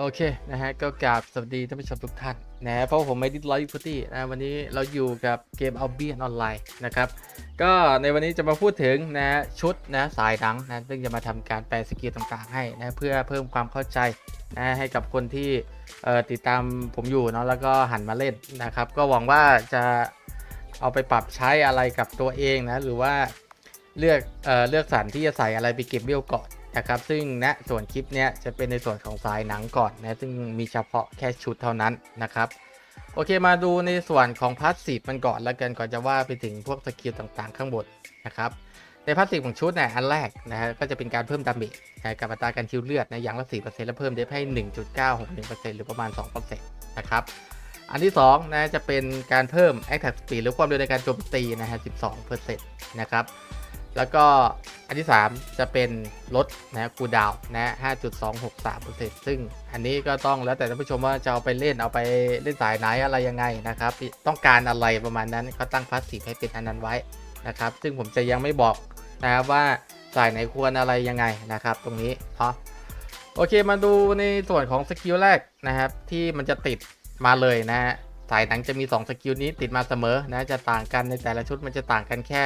โอเคนะฮะก็กราบสวัสดีท่านผู้ชมทุกท่านนะเพราะผมไม่ดิสไลฟ์พุตี้นะวันนี้เราอยู่กับเกมเอาเบียนออนไลน์นะครับก็ในวันนี้จะมาพูดถึงนะชุดนะสายหนังนะซึ่งจะมาทำการแปลสกิลต่างๆให้นะเพื่อเพิ่มความเข้าใจนะให้กับคนที่ติดตามผมอยู่เนาะแล้วก็หันมาเล่นนะครับ ก็หวังว่าจะเอาไปปรับใช้อะไรกับตัวเองนะหรือว่าเลือกเอเลือกสรรที่จะใส่อะไรไปเก็บเบี้ยวก่อน นะครับซึ่งณส่วนคลิปเนี้ยจะเป็นในส่วนของสายหนังก่อนนะซึ่งมีเฉพาะแค่ชุดเท่านั้นนะครับโอเคมาดูในส่วนของพาสซีฟมันก่อนแล้วกันก่อนจะว่าไปถึงพวกสกิลต่างๆ ข้างบนนะครับในพาสซีฟของชุดเนี่ยอันแรกนะฮะก็จะเป็นการเพิ่มดาเมจนะกับอัตราการคิวเลือดนะอย่างละ4%และเพิ่มเดฟให้ 1.961%หรือประมาณ 2%นะครับอันที่2นะจะเป็นการเพิ่ม Attack Speed หรือความเร็วในการโจมตีนะฮะ12%นะครับ แล้วก็อันที่ 3 จะเป็นลดนะคูดาวนะ5.263%ซึ่งอันนี้ก็ต้องแล้วแต่ท่านผู้ชมว่าจะเอาไปเล่นเอาไปเล่นสายไหนอะไรยังไงนะครับ ต้องการอะไรประมาณนั้นก็ตั้งพาสซีฟให้เป็นอันนั้นไว้นะครับ ซึ่งผมจะยังไม่บอกนะครับว่าสายไหนควรอะไรยังไงนะครับ ตรงนี้เนาะโอเคมาดูในส่วนของสกิลแรกนะครับ ที่มันจะติดมาเลยนะฮะสายหนังจะมี 2 สกิลนี้ติดมาเสมอนะจะต่างกันในแต่ละชุดมันจะต่างกันแค่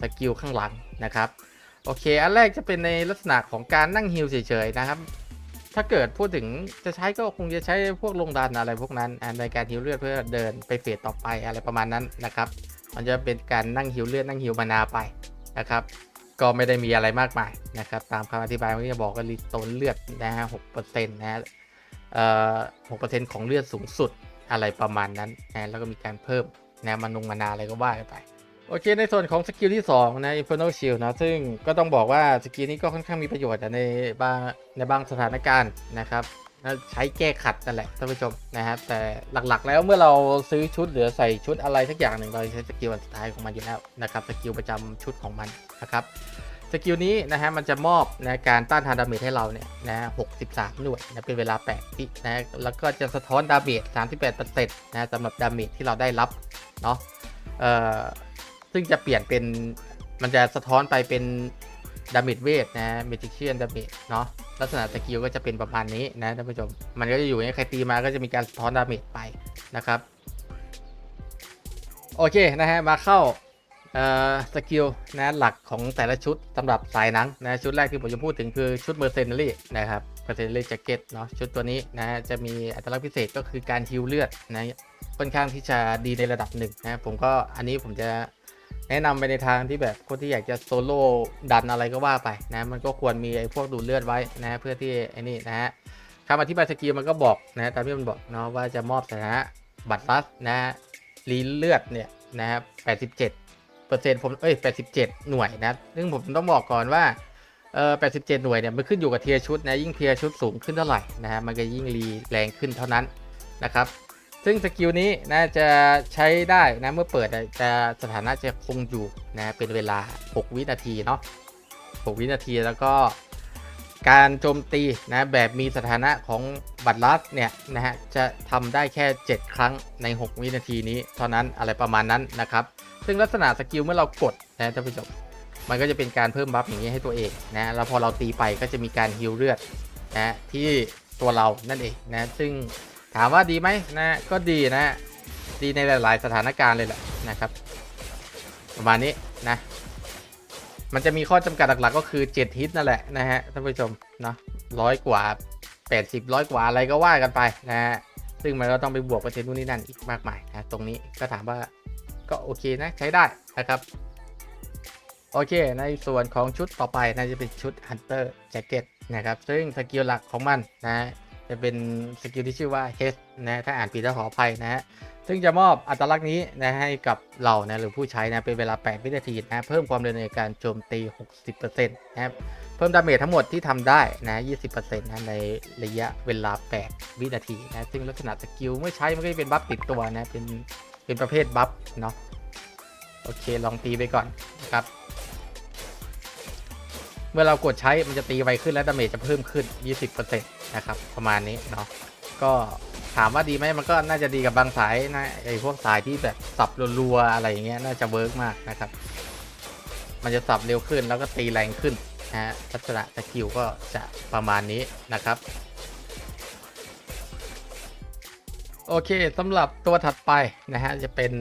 สกิลข้างหลังนะครับ โอเค อันแรกจะเป็นในลักษณะของการนั่งฮิลเฉยๆนะครับ ถ้าเกิดพูดถึงจะใช้ก็คงจะใช้พวกลงดันอะไรพวกนั้นในการฮิลเลือดเพื่อเดินไปเฟสต่อไปอะไรประมาณนั้นนะครับ มันจะเป็นการนั่งฮิลเลือดนั่งฮิลมานาไปนะครับ ก็ไม่ได้มีอะไรมากมายนะครับ ตามคำอธิบายที่จะบอกก็รีโตนเลือดนะฮะหกเปอร์เซ็นต์นะฮะเอ่อหกเปอร์เซ็นต์ของเลือดสูงสุดอะไรประมาณนั้นนะแล้วก็มีการเพิ่มนะมานงมานาอะไรก็ว่ากันไป โอเคในส่วนของสกิลที่ 2 นะ Infernal Shield นะ ซึ่งก็ต้องบอกว่าสกิลนี้ก็ค่อนข้างมีประโยชน์ในบางในบางสถานการณ์นะครับใช้แก้ขัดนั่นแหละท่านผู้ชมนะครับแต่หลักๆ แล้วเมื่อเราซื้อชุดหรือใส่ชุดอะไรสักอย่างหนึ่งเราใช้สกิลอันสุดท้ายของมันอยู่แล้วนะครับสกิลประจำชุดของมันนะครับสกิลนี้นะฮะมันจะมอบนะการต้านทานดาเมจให้เราเนี่ยนะ63หน่วยนะเป็นเวลา8วินะแล้วก็จะสะท้อนดาเมจ38%นะสำหรับดาเมจที่เราได้รับเนาะเอ่อ ซึ่งจะเปลี่ยนเป็นมันจะสะท้อนไปเป็นดาเมจเวทนะเมจิเชียนดาเมจเนาะลักษณะสกิลก็จะเป็นประมาณนี้นะท่านผู้ชม มันก็จะอยู่ในใครตีมาก็จะมีการสะท้อนดาเมจไปนะครับ โอเคนะฮะมาเข้าเอ่อสกิลนะหลักของแต่ละชุดสำหรับสายหนังนะชุดแรกที่ผมจะพูดถึงคือชุดเมอร์เซน a รี่นะครับเมอร์เซน a รี่แจ็คเก็ตเนาะชุดตัวนี้นะจะมีอัตลักษณ์พิเศษก็คือการฮิวเลือดนะค่อนข้างที่จะดีในระดับหนึ่งนะผมก็อันนี้ผมจะ แนะนำไปในทางที่แบบคนที่อยากจะโซโล่ดันอะไรก็ว่าไปนะ มันก็ควรมีไอ้พวกดูดเลือดไว้นะเพื่อที่ไอ้นี่นะฮะคำอธิบายสกิลมันก็บอกนะตามที่มันบอกเนาะว่าจะมอบสถานะบัตรลัสนะรีเลือดเนี่ยนะครับ87เปอร์เซ็นต์ผมเอ้ย87 หน่วยนะซึ่งผมต้องบอกก่อนว่าเออ87 หน่วยเนี่ยมันขึ้นอยู่กับเทียชุดนะยิ่งเทียชุดสูงขึ้นเท่าไหร่นะฮะมันก็ยิ่งรีแรงขึ้นเท่านั้นนะครับ ซึ่งสกิลนี้นะจะใช้ได้นะเมื่อเปิดจะสถานะจะคงอยู่นะเป็นเวลา 6 วินาทีเนาะ6วินาทีแล้วก็การโจมตีนะแบบมีสถานะของบัตรลัสเนี่ยนะฮะจะทำได้แค่ 7 ครั้งใน 6 วินาทีนี้ เท่านั้นอะไรประมาณนั้นนะครับ ซึ่งลักษณะสกิลเมื่อเรากดนะท่านผู้ชมมันก็จะเป็นการเพิ่มบัฟอย่างนี้ให้ตัวเองนะแล้วพอเราตีไปก็จะมีการฮิลเลือดนะที่ตัวเรานั่นเองนะซึ่ง ถามว่าดีไหมนะก็ดีนะ ดีในหลายๆสถานการณ์เลยแหละนะครับ ประมาณนี้นะ มันจะมีข้อจำกัดหลักๆ ก็คือ 7 ฮิตนั่นแหละนะฮะท่านผู้ชมเนาะร้อยกว่า 80ร้อยกว่าอะไรก็ว่ากันไปนะฮะซึ่งมันก็ต้องไปบวกเปอร์เซ็นต์นู่นนี่นั่นอีกมากมายนะตรงนี้ก็ถามว่าก็โอเคนะใช้ได้นะครับโอเค ในส่วนของชุดต่อไปน่าจะเป็นชุด Hunter Jacket นะครับ ซึ่งสกิลหลักของมันนะ จะเป็นสกิลที่ชื่อว่า H นะถ้าอ่านผิดก็ขออภัยนะฮะซึ่งจะมอบอัตลักษณ์นี้นะให้กับเรานะหรือผู้ใช้นะเป็นเวลา 8 วินาทีนะเพิ่มความเร็วในการโจมตี 60%นะครับเพิ่มดาเมจทั้งหมดที่ทำได้นะ20%นะในระยะเวลา 8 วินาทีนะซึ่งลักษณะสกิลเมื่อใช้มันก็จะเป็นบัฟติดตัวนะเป็นเป็นประเภทบัฟเนาะโอเคลองตีไปก่อนนะครับ เมื่อเรากดใช้มันจะตีไวขึ้นและดาเมจจะเพิ่มขึ้น 20%นะครับ ประมาณนี้เนาะก็ถามว่าดีไหมมันก็น่าจะดีกับบางสายนะไอ้พวกสายที่แบบสับรัวๆอะไรอย่างเงี้ยน่าจะเวิร์กมากนะครับ มันจะสับเร็วขึ้นแล้วก็ตีแรงขึ้นนะฮะลักษณะสกิลก็จะประมาณนี้นะครับ โอเคสำหรับตัวถัดไปนะฮะจะเป็น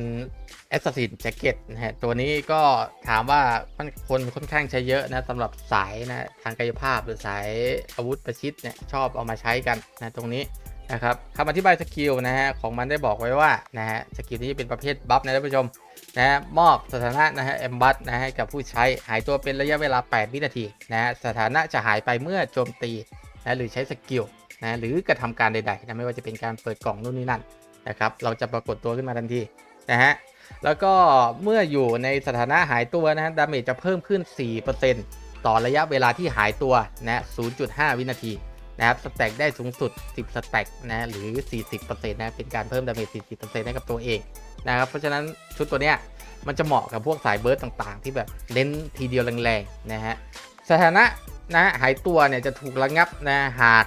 Assassin Jacket นะฮะ ตัวนี้ก็ถามว่ามันคนค่อนข้างใช้เยอะนะสำหรับสายนะทางกายภาพหรือสายอาวุธประชิดเนี่ยชอบเอามาใช้กันนะตรงนี้นะครับคำอธิบายสกิลนะฮะของมันได้บอกไว้ว่านะฮะสกิลนี้เป็นประเภทบัฟนะท่านผู้ชมนะฮะมอบสถานะนะฮะแอมบัตนะฮะกับผู้ใช้หายตัวเป็นระยะเวลา 8 วินาทีนะฮะสถานะจะหายไปเมื่อโจมตีนะหรือใช้สกิลนะหรือกระทำการใดๆนะไม่ว่าจะเป็นการเปิดกล่องนู่นนี่นั่นนะครับเราจะปรากฏตัวขึ้นมาทันทีนะฮะ แล้วก็เมื่ออยู่ในสถานะหายตัวนะดาเมจจะเพิ่มขึ้น 4%ต่อระยะเวลาที่หายตัวนะ 0.5 วินาทีนะครับ สแต็กได้สูงสุด 10 สแต็กนะ หรือ 40%นะ เป็นการเพิ่มดาเมจ 40%ให้กับตัวเองนะครับ เพราะฉะนั้นชุดตัวเนี้ยมันจะเหมาะกับพวกสายเบิร์ดต่างๆ ที่แบบเน้นทีเดียวแรงๆนะฮะ สถานะนะหายตัวเนี่ยจะถูกระงับนะหาก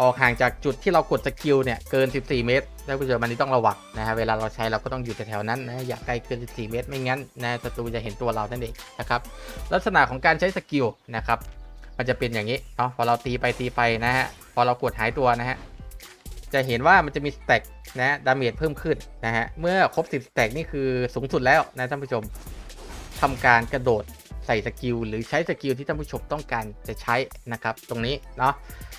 ออกห่างจากจุดที่เรากดสกิลเนี่ยเกิน 14 เมตรท่านผู้ชมอันนี้ต้องระวังนะฮะเวลาเราใช้เราก็ต้องอยู่แถวๆนั้นนะอย่าใกล้เกิน 14 เมตร ไม่งั้นนะศัตรูจะเห็นตัวเรานั่นเองนะครับลักษณะของการใช้สกิลนะครับมันจะเป็นอย่างนี้เนาะพอเราตีไปตีไปนะฮะพอเรากดหายตัวนะฮะจะเห็นว่ามันจะมีสแต็กนะดาเมจเพิ่มขึ้นนะฮะเมื่อครบ 10สแต็กนี่คือสูงสุดแล้วนะท่านผู้ชมทำการกระโดด ใส่สกิลหรือใช้สกิลที่ท่านผู้ชมต้องการจะใช้นะครับตรงนี้เนาะ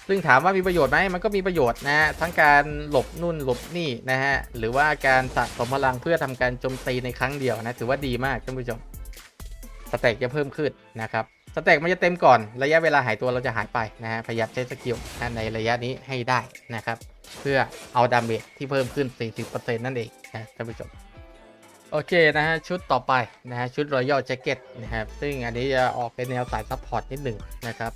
ซึ่งถามว่ามีประโยชน์ไหมมันก็มีประโยชน์นะฮะทั้งการหลบนู่นหลบนี่นะฮะหรือว่าการสะสมพลังเพื่อทำการโจมตีในครั้งเดียวนะถือว่าดีมากท่านผู้ชมสเต็กจะเพิ่มขึ้นนะครับสเต็กมันจะเต็มก่อนระยะเวลาหายตัวเราจะหายไปนะฮะพยายามใช้สกิลนะในระยะนี้ให้ได้นะครับ เพื่อเอาดาเมจที่เพิ่มขึ้น 40%นั่นเองนะท่านผู้ชม โอเคนะฮะชุดต่อไปนะฮะชุด Royal Jacket นะครับซึ่งอันนี้จะออกเป็นแนวสายซัพพอร์ตนิดหนึ่งนะครับ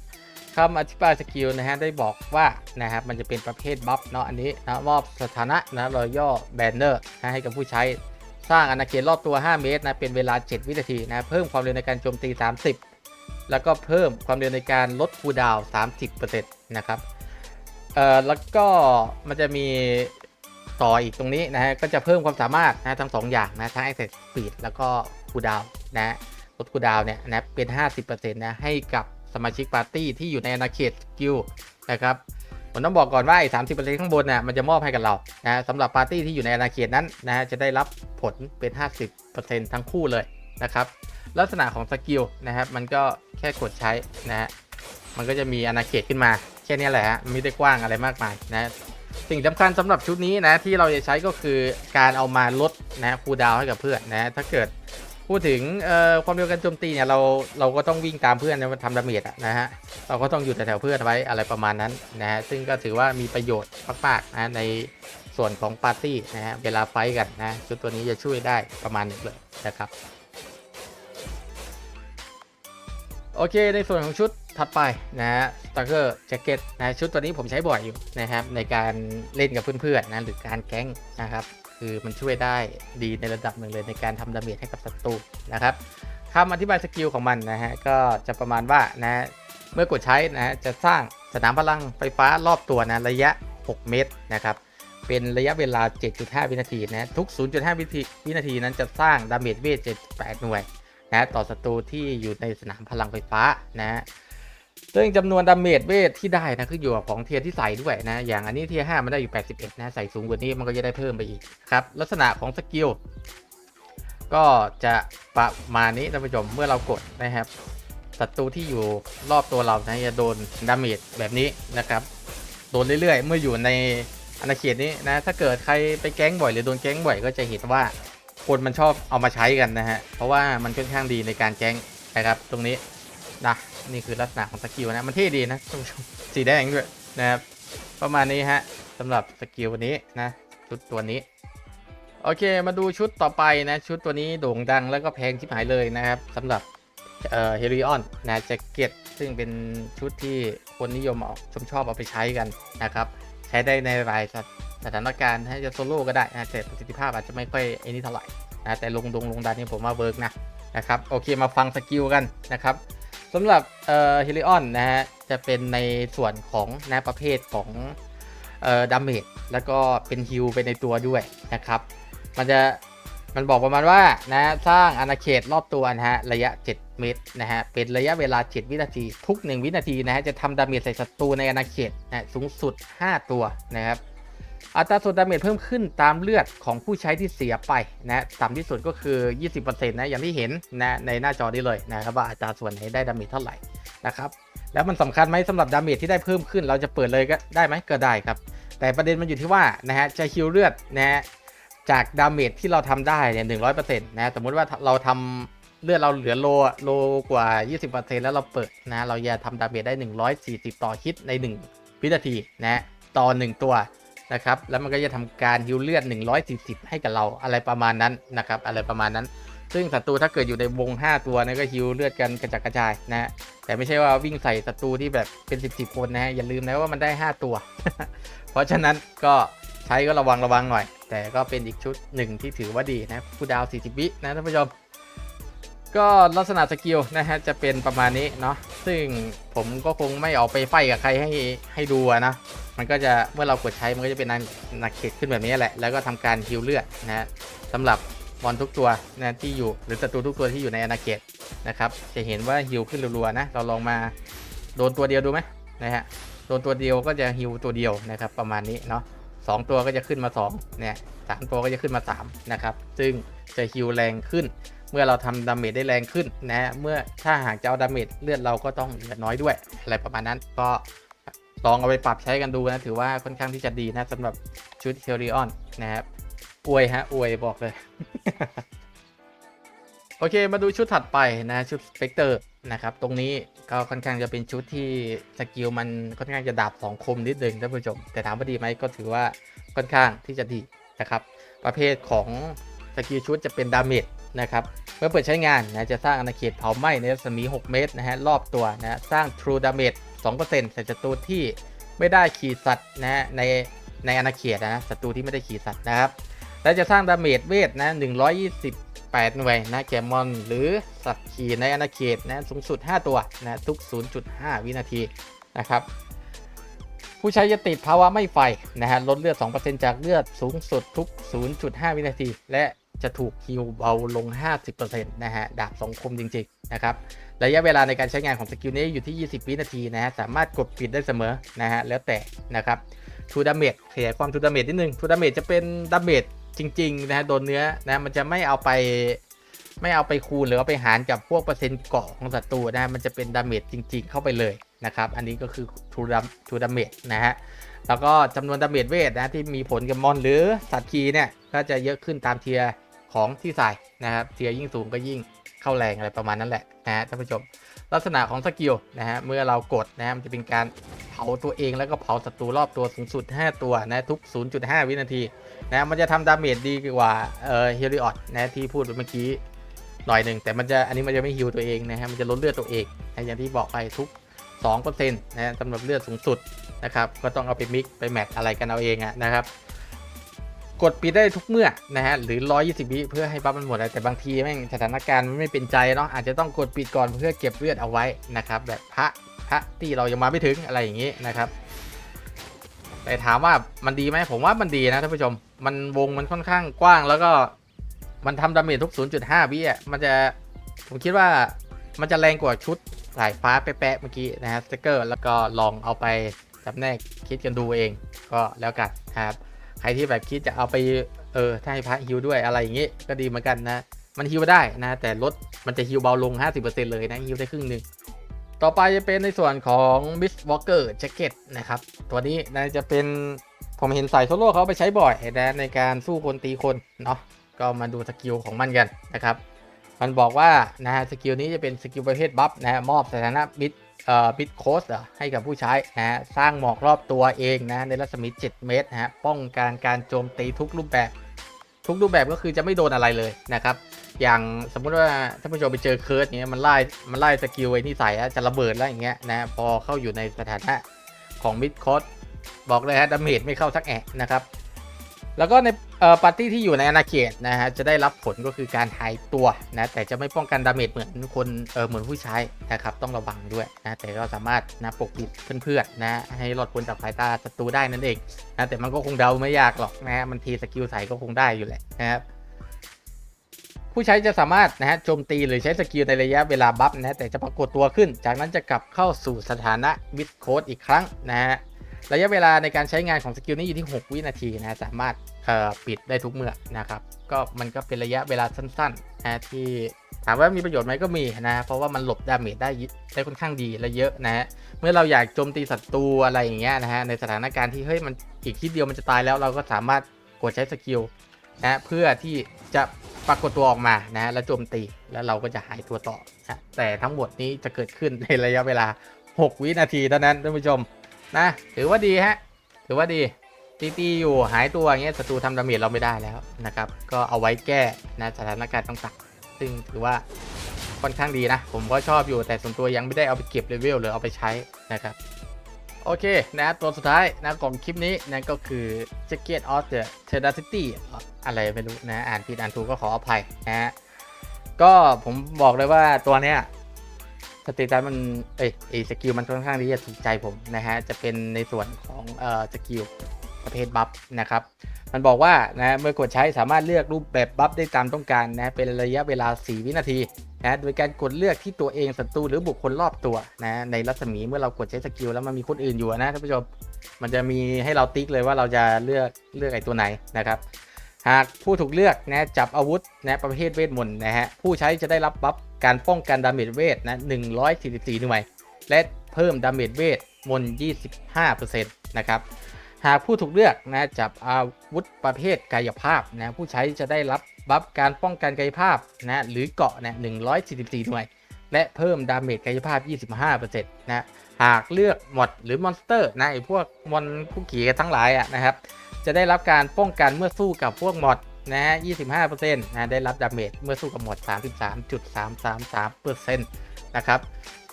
คำอธิบายสกิลนะฮะได้บอกว่านะครับมันจะเป็นประเภทบัฟเนาะอันนี้นะมอบสถานะนะรอย่อแบนเนอร์ให้กับผู้ใช้สร้างอาณาเขตรอบตัว 5 เมตรนะเป็นเวลา 7 วินาทีนะเพิ่มความเร็วในการโจมตี 30 แล้วก็เพิ่มความเร็วในการลดคูดาวน์30%นะครับเอ่อแล้วก็มันจะมี ต่ออีกตรงนี้นะฮะก็จะเพิ่มความสามารถนะทั้ง 2 อย่างนะทั้ง access speed แล้วก็คูดาวน์นะลดคูดาวเนี่ยนะเป็น 50%นะให้กับสมาชิกปาร์ตี้ที่อยู่ในอาณาเขตสกิลนะครับผมต้องบอกก่อนว่าไอ้สามสิบเปอร์เซ็นต์ข้างบนน่ะมันจะมอบให้กับเรานะสำหรับปาร์ตี้ที่อยู่ในอาณาเขตนั้นนะฮะจะได้รับผลเป็น 50%ทั้งคู่เลยนะครับลักษณะของสกิลนะครับมันก็แค่กดใช้นะฮะมันก็จะมีอาณาเขตขึ้นมาแค่นี้แหละฮะไม่ได้กว้างอะไรมากมายนะ สิ่งสำคัญสำหรับชุดนี้นะที่เราจะใช้ก็คือการเอามาลดนะคูดาวให้กับเพื่อนนะถ้าเกิดพูดถึงความเร็วการโจมตีเนี่ยเราเราก็ต้องวิ่งตามเพื่อนนะมาทำดาเมจนะฮะเราก็ต้องอยู่แถวๆเพื่อนไว้อะไรประมาณนั้นนะฮะซึ่งก็ถือว่ามีประโยชน์มากๆนะในส่วนของปาร์ตี้นะฮะเวลาไฟกันนะชุดตัวนี้จะช่วยได้ประมาณนึงเลยนะครับ โอเคในส่วนของชุด ถัดไปนะฮะสตาร์เกอร์แจ็คเก็ตนะชุดตัวนี้ผมใช้บ่อยอยู่นะครับในการเล่นกับเพื่อนๆนะหรือการแก๊งนะครับคือมันช่วยได้ดีในระดับหนึ่งเลยในการทำดาเมจให้กับศัตรูนะครับคำอธิบายสกิลของมันนะฮะก็จะประมาณว่านะเมื่อกดใช้นะฮะจะสร้างสนามพลังไฟฟ้ารอบตัวนะระยะ 6 เมตรนะครับเป็นระยะเวลา 7.5 วินาทีนะทุก 0.5 วินาทีวินาทีนั้นจะสร้างดาเมจเวท 78 หน่วยนะต่อศัตรูที่อยู่ในสนามพลังไฟฟ้านะฮะ ซึ่งจำนวนดาเมจเวทที่ได้นะคืออยู่กับของเทียร์ที่ใส่ด้วยนะ อย่างอันนี้เทียร์5มันได้อยู่ 81 นะ ใส่สูงกว่านี้มันก็จะได้เพิ่มไปอีกครับ ลักษณะของสกิลก็จะประมาณนี้ท่านผู้ชมเมื่อเรากดนะครับศัตรูที่อยู่รอบตัวเรานะจะโดนดาเมจแบบนี้นะครับ โดนเรื่อยๆ เมื่ออยู่ในอาณาเขตนี้นะ ถ้าเกิดใครไปแก๊งบ่อยหรือโดนแก๊งบ่อยก็จะเห็นว่าคนมันชอบเอามาใช้กันนะฮะ เพราะว่ามันค่อนข้างดีในการแก๊งนะครับตรงนี้นะ นี่คือลักษณะของสกิลนะ มันเท่ดีนะท่านผู้ชมสีแดงด้วยนะครับ ประมาณนี้ฮะสำหรับสกิลนี้นะชุดตัวนี้ โอเคมาดูชุดต่อไปนะ ชุดตัวนี้โด่งดังแล้วก็แพงชิบหายเลยนะครับสำหรับเอ่อเฮริออนนะแจ็คเก็ตซึ่งเป็นชุดที่คนนิยมเอาชมชอบเอาไปใช้กันนะครับ ใช้ได้ในหลายสถานการณ์ให้จะโซโล่ก็ได้นะแต่ประสิทธิภาพอาจจะไม่ค่อยไอ้นี่เท่าไหร่นะแต่ลงดงลงดันนี่ผมว่าเวิร์กนะนะครับโอเคมาฟังสกิลกันนะครับ สำหรับเอ่อฮิลิออนนะฮะ จะเป็นในส่วนของนะประเภทของเอ่อดาเมจแล้วก็เป็นฮิลไปในตัวด้วยนะครับ มันจะมันบอกประมาณว่านะสร้างอาณาเขตรอบตัวนะฮะระยะ 7 เมตรนะฮะเป็นระยะเวลา 7 วินาทีทุก 1 วินาทีนะฮะจะทำดาเมจใส่ศัตรูในอาณาเขตนะสูงสุด 5 ตัวนะครับ อัตราส่วนดาเมจเพิ่มขึ้นตามเลือดของผู้ใช้ที่เสียไปนะต่ำที่สุดก็คือ 20%นะอย่างที่เห็นนะในหน้าจอนี้เลยนะครับว่าอัตราส่วนไหนได้ดาเมจเท่าไหร่นะครับแล้วมันสำคัญไหมสำหรับดาเมจที่ได้เพิ่มขึ้น เราจะเปิดเลยก็ได้ไหมก็ได้ครับ แต่ประเด็นมันอยู่ที่ว่านะฮะจะฮิวเลือดนะฮะจากดาเมจที่เราทำได้เนี่ยหนึ่งร้อยเปอร์เซ็นต์นะสมมติว่าเราทำเลือดเราเหลือโลโลกว่า 20%แล้วเราเปิดนะ เราจะทำดาเมจได้ 140 ต่อฮิตใน 1 วินาทีนะ ต่อ 1 ตัว นะครับ แล้วมันก็จะทำการฮิวเลือด 140 ให้กับเราอะไรประมาณนั้นนะครับ อะไรประมาณนั้น ซึ่งศัตรูถ้าเกิดอยู่ในวง 5 ตัวนะก็ฮิวเลือดกันกระจัดกระจายนะฮะแต่ไม่ใช่ว่าวิ่งใส่ศัตรูที่แบบเป็น 10 10 คนนะฮะอย่าลืมนะว่ามันได้ 5 ตัว เพราะฉะนั้นก็ใช้ก็ระวังระวังหน่อย แต่ก็เป็นอีกชุดหนึ่งที่ถือว่าดีนะผู้ดาว 40 วินะท่านผู้ชม ก็ลักษณะสกิลนะฮะจะเป็นประมาณนี้เนาะซึ่งผมก็คงไม่ออกไปไฟกับใครให้ให้ดูนะมันก็จะเมื่อเรากดใช้มันก็จะเป็นนักเขตขึ้นแบบนี้แหละ แล้วก็ทำการฮิวเลือดนะฮะสำหรับมอนทุกตัวนะที่อยู่หรือศัตรูทุกตัวที่อยู่ในอาณาเขตนะครับจะเห็นว่าฮิวขึ้นรัวๆนะเราลองมาโดนตัวเดียวดูไหมนะฮะโดนตัวเดียวก็จะฮิวตัวเดียวนะครับประมาณนี้เนาะสองตัวก็จะขึ้นมา2เนี่ยสามตัวก็จะขึ้นมา3นะครับซึ่งจะฮิวแรงขึ้น เมื่อเราทำดาเมจได้แรงขึ้นนะเมื่อถ้าหากจะเอาดาเมจเลือดเราก็ต้องเหลือน้อยด้วย อะไรประมาณนั้นก็ลองเอาไปปรับใช้กันดูนะ ถือว่าค่อนข้างที่จะดีนะสำหรับชุดเทริออนนะครับอวยฮะอวยบอกเลย โอเคมาดูชุดถัดไปนะชุดสเปกเตอร์นะครับ ตรงนี้ก็ค่อนข้างจะเป็นชุดที่สกิลมันค่อนข้างจะดาบสองคมนิดนึงท่านผู้ชม แต่ถามว่าดีไหมก็ถือว่าค่อนข้างที่จะดีนะครับ ประเภทของสกิลชุดจะเป็นดาเมจ นะครับเมื่อเปิดใช้งานนะจะสร้างอาณาเขตเผาไหม้ในรัศมี 6 เมตรนะฮะรอบตัวนะสร้าง True Damage 2%ใส่ศัตรูที่ไม่ได้ขี่สัตว์นะฮะในในอาณาเขตนะศัตรูที่ไม่ได้ขี่สัตว์นะครับและจะสร้างดาเมจเวทนะ 128 หน่วยนะแกมอน หรือสัตว์ขี่ในอาณาเขตนะสูงสุด 5 ตัวนะทุก 0.5 วินาทีนะครับผู้ใช้จะติดภาวะไม่ไฟนะฮะลดเลือด 2%จากเลือดสูงสุดทุก 0.5 วินาที และ จะถูกฮิวเบาลง 50%นะฮะ ดาบสองคมจริง ๆ นะครับ ระยะเวลาในการใช้งานของสกิลนี้อยู่ที่ 20 วินาทีนะฮะ สามารถกดปิดได้เสมอ นะฮะ แล้วแต่นะครับทูดาเมจขยายความทูดาเมจนิดนึงทูดาเมจจะเป็นดาเมจจริง ๆ นะฮะ โดนเนื้อนะมันจะไม่เอาไปไม่เอาไปคูณหรือเอาไปหารกับพวกเปอร์เซ็นต์เกาะของศัตรูนะฮะมันจะเป็นดาเมจจริง ๆ เข้าไปเลยนะครับ อันนี้ก็คือทูดาทูดาเมจนะฮะ แล้วก็จำนวนดาเมจเวทนะที่มีผลกับมอนหรือสัตว์คีเนี่ยก็จะเยอะขึ้นตามเทียร์ ของที่ใส่นะครับเทียร์ยิ่งสูงก็ยิ่งเข้าแรงอะไรประมาณนั้นแหละนะฮะท่านผู้ชม ลักษณะของสกิลนะฮะเมื่อเรากดนะฮะมันจะเป็นการเผาตัวเองแล้วก็เผาศัตรูรอบตัวสูงสุด 5 ตัวนะทุก 0.5 วินาทีนะมันจะทำดาเมจดีกว่าเอ่อเฮลิออดนะที่พูดไปเมื่อกี้หน่อยหนึ่งแต่มันจะอันนี้มันจะไม่ฮิวตัวเองนะฮะมันจะลดเลือดตัวเองนะอย่างที่บอกไปทุก2%นะฮะสำหรับเลือดสูงสุดนะครับก็ต้องเอาไปมิกไปแมทอะไรกันเอาเองอะนะครับ กดปิดได้ทุกเมื่อนะฮะหรือ 120 วิเพื่อให้บัฟมันหมดแต่บางทีแม่งสถานการณ์มันไม่เป็นใจเนาะอาจจะต้องกดปิดก่อนเพื่อเก็บเลือดเอาไว้นะครับแบบพระพระที่เรายังมาไม่ถึงอะไรอย่างนี้นะครับ แต่ถามว่ามันดีไหมผมว่ามันดีนะท่านผู้ชม มันวงมันค่อนข้างกว้าง แล้วก็มันทำดาเมจทุก 0.5 วิอะมันจะผมคิดว่ามันจะแรงกว่าชุดสายฟ้าแปะๆเมื่อกี้นะฮะสติกเกอร์แล้วก็ลองเอาไปจับแนกคิดกันดูเองก็แล้วกันครับ ใครที่แบบคิดจะเอาไปเออถ้าให้พระฮิวด้วยอะไรอย่างงี้ก็ดีเหมือนกันนะ มันฮิวได้นะ แต่ลดมันจะฮิวเบาลง 50%เลยนะฮิวได้ครึ่งหนึ่งต่อไปจะเป็นในส่วนของ m i s t Walker Jacket นะครับตัวนี้นะจะเป็นผมเห็นสายโซโล่เขาไปใช้บ่อยนะในการสู้คนตีคนเนาะก็มาดูสกิลของมันกันนะครับ มันบอกว่านะฮะสกิลนี้จะเป็นสกิลประเภทบัฟนะฮะมอบสถานะบิด บิดโคสให้กับผู้ใช้นะฮะสร้างหมอกรอบตัวเองนะในรัศมี 7 เมตรนะฮะป้องกันการโจมตีทุกรูปแบบ ทุกรูปแบบก็คือจะไม่โดนอะไรเลยนะครับ อย่างสมมุติว่าถ้านผู้ชมไปเจอเคิร์ดเนี้ยมันไล่มันไล่สกิลไอ้นี่ใส่จะระเบิดแล้วอย่างเงี้ยนะพอเข้าอยู่ในสถานะของมิดโคสบอกเลยฮะดาเมจไม่เข้าสักแอะนะครับ แล้วก็ในปาร์ตี้ที่อยู่ในอาณาเขตนะฮะจะได้รับผลก็คือการหายตัวนะแต่จะไม่ป้องกันดาเมจเหมือนคนเออเหมือนผู้ใช้นะครับต้องระวังด้วยนะแต่ก็สามารถนะปกปิดเพื่อนๆนะให้รอดพ้นจากสายตาศัตรูได้นั่นเองนะแต่มันก็คงเดาไม่ยากหรอกนะฮะมันทีสกิลใส่ก็คงได้อยู่แหละนะครับผู้ใช้จะสามารถนะฮะโจมตีหรือใช้สกิลในระยะเวลาบัฟนะแต่จะปรากฏตัวขึ้น จากนั้นจะกลับเข้าสู่สถานะมิดโคดอีกครั้งนะฮะ ระยะเวลาในการใช้งานของสกิลนี้อยู่ที่ 6 วินาทีนะสามารถปิดได้ทุกเมื่อนะครับก็มันก็เป็นระยะเวลาสั้นๆนะที่ถามว่ามีประโยชน์ไหมก็มีนะเพราะว่ามันหลบดาเมจได้ได้ค่อนข้างดีและเยอะนะฮะเมื่อเราอยากโจมตีศัตรูอะไรอย่างเงี้ยนะฮะในสถานการณ์ที่เฮ้ยมันอีกทีเดียวมันจะตายแล้วเราก็สามารถกดใช้สกิลนะเพื่อที่จะปรากฏตัวออกมานะฮะแล้วโจมตีแล้วเราก็จะหายตัวต่อนะแต่ทั้งหมดนี้จะเกิดขึ้นในระยะเวลา 6 วินาทีเท่านั้นท่านผู้ชม นะ ถือว่าดีฮะ ถือว่าดีตีตีอยู่หายตัวอย่างเงี้ยศัตรูทำดาเมจเราไม่ได้แล้วนะครับ ก็เอาไว้แก้นะสถานการณ์ต่างๆซึ่งถือว่าค่อนข้างดีนะ ผมก็ชอบอยู่แต่ส่วนตัวยังไม่ได้เอาไปเก็บเลเวลหรือเอาไปใช้นะครับ โอเคนะตัวสุดท้ายนะของคลิปนี้นะก็คือ Jacket of the Tenacity อะไรไม่รู้นะ อ่านผิดอ่านถูกก็ขออภัยนะฮะก็ผมบอกเลยว่าตัวเนี้ย เตตัสมันเอ้ยไอสกิลมันค่อนข้างที่จะถูกใจผมนะฮะจะเป็นในส่วนของเอ่อสกิลประเภทบัฟนะครับมันบอกว่านะเมื่อกดใช้สามารถเลือกรูปแบบบัฟได้ตามต้องการนะเป็นระยะเวลา 4 วินาทีนะโดยการกดเลือกที่ตัวเองศัตรูหรือบุคคลรอบตัวนะในรัศมีเมื่อเรากดใช้สกิลแล้วมันมีคนอื่นอยู่นะท่านผู้ชมมันจะมีให้เราติ๊กเลยว่าเราจะเลือกเลือกไอตัวไหนนะครับ หากผู้ถูกเลือกนะจับอาวุธนะประเภทเวทมนต์นะฮะผู้ใช้จะได้รับบัฟการป้องกันดาเมจเวทนะ144หน่วย และเพิ่มดาเมจเวทมนต์25%นะครับหากผู้ถูกเลือกนะจับอาวุธประเภทกายภาพนะผู้ใช้จะได้รับบัฟการป้องกันกายภาพนะหรือเกาะนะ144หน่วย และเพิ่มดาเมจกายภาพ 25%นะหากเลือกมอดหรือมอนสเตอร์นะไอพวกมอนผู้ขี่ทั้งหลายอะนะครับ จะได้รับการป้องกันเมื่อสู้กับพวกมอดนะฮะ 25%นะได้รับดาเมจเมื่อสู้กับมอด33.333%นะครับ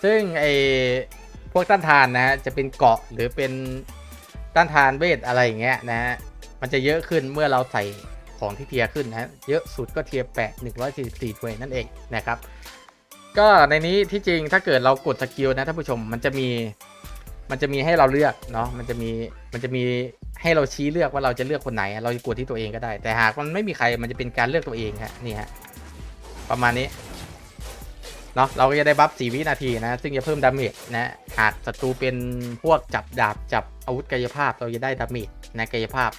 ซึ่งไอพวกต้านทานนะฮะจะเป็นเกาะหรือเป็นต้านทานเวทอะไรอย่างเงี้ยนะฮะ มันจะเยอะขึ้นเมื่อเราใส่ของที่เทียขึ้นนะฮะเยอะสุดก็เทียร์8 144ถ้วยนั่นเองนะครับ ก็ในนี้ที่จริงถ้าเกิดเรากดสกิลนะท่านผู้ชมมันจะมี มันจะมีให้เราเลือกเนาะ มันจะมีมันจะมีให้เราชี้เลือกว่าเราจะเลือกคนไหน เราจะกดที่ตัวเองก็ได้ แต่หากมันไม่มีใครมันจะเป็นการเลือกตัวเองฮะนี่ฮะประมาณนี้เนาะเราก็จะได้บัฟ4วินาทีนะ ซึ่งจะเพิ่มดาเมจนะหากศัตรูเป็นพวกจับดาบจับอาวุธกายภาพเราจะได้ดาเมจนะกายภาพ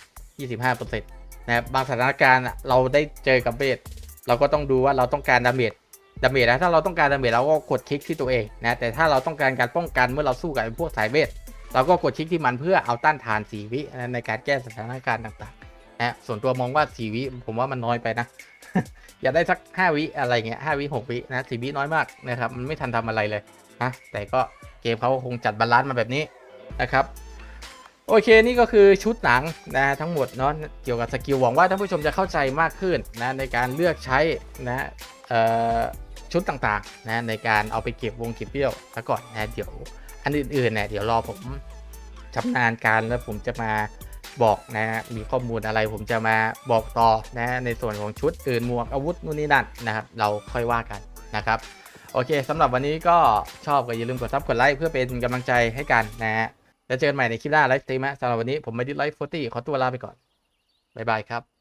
25%นะบางสถานการณ์เราได้เจอกับเบสเราก็ต้องดูว่าเราต้องการดาเมจ ดาเมจนะถ้าเราต้องการดาเมจเราก็กดคลิกที่ตัวเองนะแต่ถ้าเราต้องการการป้องกันเมื่อเราสู้กับพวกสายเวทเราก็กดคลิกที่มันเพื่อเอาต้านทานสีวิในการแก้สถานการณ์ต่างๆนะส่วนตัวมองว่าสีวิผมว่ามันน้อยไปนะอยากได้สัก 5 วิอะไรเงี้ย5วิ6วินะสีวิน้อยมากนะครับมันไม่ทันทำอะไรเลยนะแต่ก็เกมเขาคงจัดบาลานซ์มาแบบนี้นะครับโอเคนี่ก็คือชุดหนังนะทั้งหมดเนาะเกี่ยวกับสกิลหวังว่าท่านผู้ชมจะเข้าใจมากขึ้นนะในการเลือกใช้นะเอ่อ ชุดต่างๆนะในการเอาไปเก็บวงเก็บเปี้ยวซะก่อนนะเดี๋ยวอันอื่นๆเนี่ยเดี๋ยวรอผมชำนาญการแล้วผมจะมาบอกนะมีข้อมูลอะไรผมจะมาบอกต่อนะในส่วนของชุดอื่นหมวกอาวุธนู่นนี่นั่นนะครับ เราค่อยว่ากันนะครับโอเคสำหรับวันนี้ก็ชอบก็อย่าลืมกดซับกดไลค์เพื่อเป็นกำลังใจให้กันนะฮะแล้วเจอกันใหม่ในคลิปหน้าไลฟ์สตรีมนะสำหรับวันนี้ผมไม่ดิไลฟ์โฟตี้ขอตัวลาไปก่อน บ๊ายบายครับ